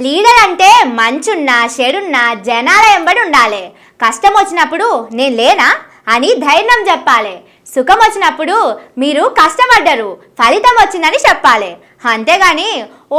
Leader అంటే మంచున్నా చెడున్నా జనాల ఎంబడి ఉండాలి. కష్టం వచ్చినప్పుడు నేను లేనా? అని ధైర్యం చెప్పాలి సుఖం వచ్చినప్పుడు మీరు కష్టపడ్డరు. ఫలితం వచ్చిందని చెప్పాలి. అంతేగాని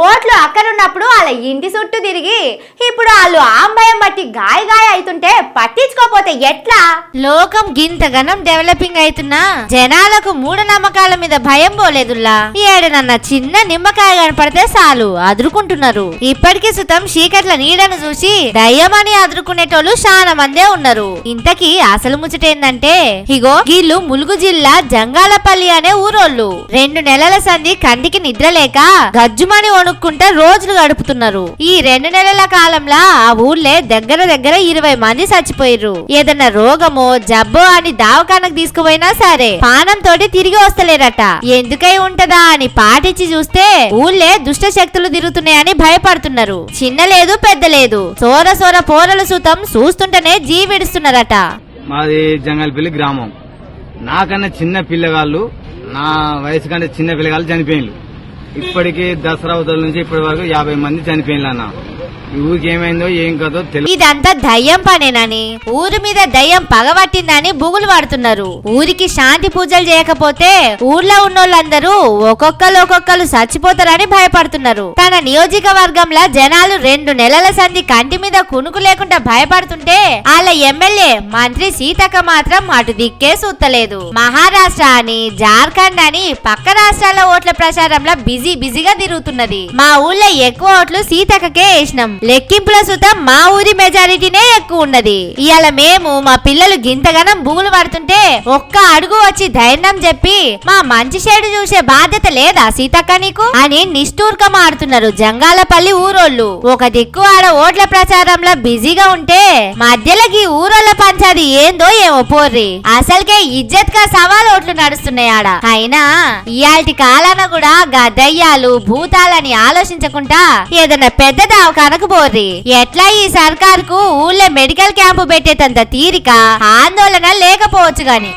ఓట్లు అక్కడున్నప్పుడు వాళ్ళ ఇంటి చుట్టూ తిరిగి ఇప్పుడు వాళ్ళు ఆంబయం బట్టి గాయ గాయ అవుతుంటే పట్టించుకోపోతే ఎట్లా? లోకం గింతగనం డెవలపింగ్ అవుతున్నా జనాలకు మూఢనమ్మకాల మీద భయం పోలేదుల్లా. ఏడనన్న చిన్న నిమ్మకాయ కనపడితే చాలు అదురుకుంటున్నారు. ఇప్పటికీ సుతం చీకట్ల నీడను చూసి దయ్యమని అదురుకునేటోళ్ళు చాలా మందే ఉన్నారు. ఇంతకీ అసలు ముచ్చటేందంటే ఇగో వీళ్ళు ములుగు జిల్లా జంగాలపల్లి అనే ఊరోళ్ళు. రెండు నెలల సంధి కంటికి నిద్రలే లేక గజ్జుమని వణుక్కుంటా రోజులు గడుపుతున్నారు. ఈ రెండు నెలల కాలంలో ఆ ఊర్లే దగ్గర దగ్గర ఇరవై మంది చచ్చిపోయారు ఏదన్నా రోగమో జబ్బో అని దావకానకు తీసుకుపోయినా సరే పానం తోటి తిరిగి వస్తలేరట. ఎందుకై ఉంటదా అని పాటించి చూస్తే ఊళ్ళే దుష్ట శక్తులు తిరుగుతున్నాయని భయపడుతున్నారు. చిన్న లేదు పెద్ద లేదు. సోర సోర పోరల సుతం చూస్తుంటేనే జీవిడుస్తున్నారట. మాది జంగల్పల్లి గ్రామం. నాకన్నా చిన్న పిల్లగాళ్ళు నా వయసు కంటే చిన్న పిల్లగాళ్ళు చనిపోయిన్లు. ఇప్పటికీ దసరా ఉదయం నుంచి ఇప్పటి వరకు యాభై మంది చనిపోయిన్లు ఊరికేమైందో ఏం కదో తెలియదు ఇదంతా దయ్యం పనేనని. ఊరి మీద దయ్యం పగబట్టిందని బుగులు పడుతున్నారు ఊరికి శాంతి పూజలు చేయకపోతే ఊర్లో ఉన్నోళ్ళందరూ ఒక్కొక్కరు ఒక్కొక్కరు చచ్చిపోతారని భయపడుతున్నారు. తన నియోజకవర్గంలో జనాలు రెండు నెలల సంధి కంటి మీద కునుకు లేకుండా భయపడుతుంటే వాళ్ళ ఎమ్మెల్యే మంత్రి సీతక్క మాత్రం అటు దిక్కే సూత్తలేదు. మహారాష్ట్ర అని జార్ఖండ్ అని పక్క రాష్ట్రాల ఓట్ల ప్రచారంలో బిజీ బిజీగా తిరుగుతున్నది. మా ఊళ్ళో ఎక్కువ ఓట్లు సీతక్కకే వేసినాం. లెక్కింపుల సుతం మా ఊరి మెజారిటీనే ఎక్కువ ఉన్నది ఇవాళ మేము మా పిల్లలు గింతగనం భూములు పడుతుంటే ఒక్క అడుగు వచ్చి ధైర్యం చెప్పి మా మంచి షేడు చూసే బాధ్యత లేదా సీతక్క నీకు? అని నిష్ఠూర్కం ఆడుతున్నారు జంగాలపల్లి ఊరోళ్ళు. ఒక దిక్కు ఆడ ఓట్ల ప్రచారంలో బిజీగా ఉంటే మధ్యలోకి ఊరోళ్ళ పంచాది ఏందో ఏమో పోర్రి. అసలుకే ఇజ్జత్గా సవాల్ ఓట్లు నడుస్తున్నాయి ఆడ. అయినా ఇయాల్టి కాలాన కూడా గదయ్యాలు భూతాలని ఆలోచించకుండా ఏదైనా పెద్ద దావకానకు పోర్రి ఎట్లా ఈ సర్కార్కు ఊళ్ళో మెడికల్ క్యాంపు పెట్టేటంత తీరిక? ఆందోళన లేకపోవచ్చు గాని.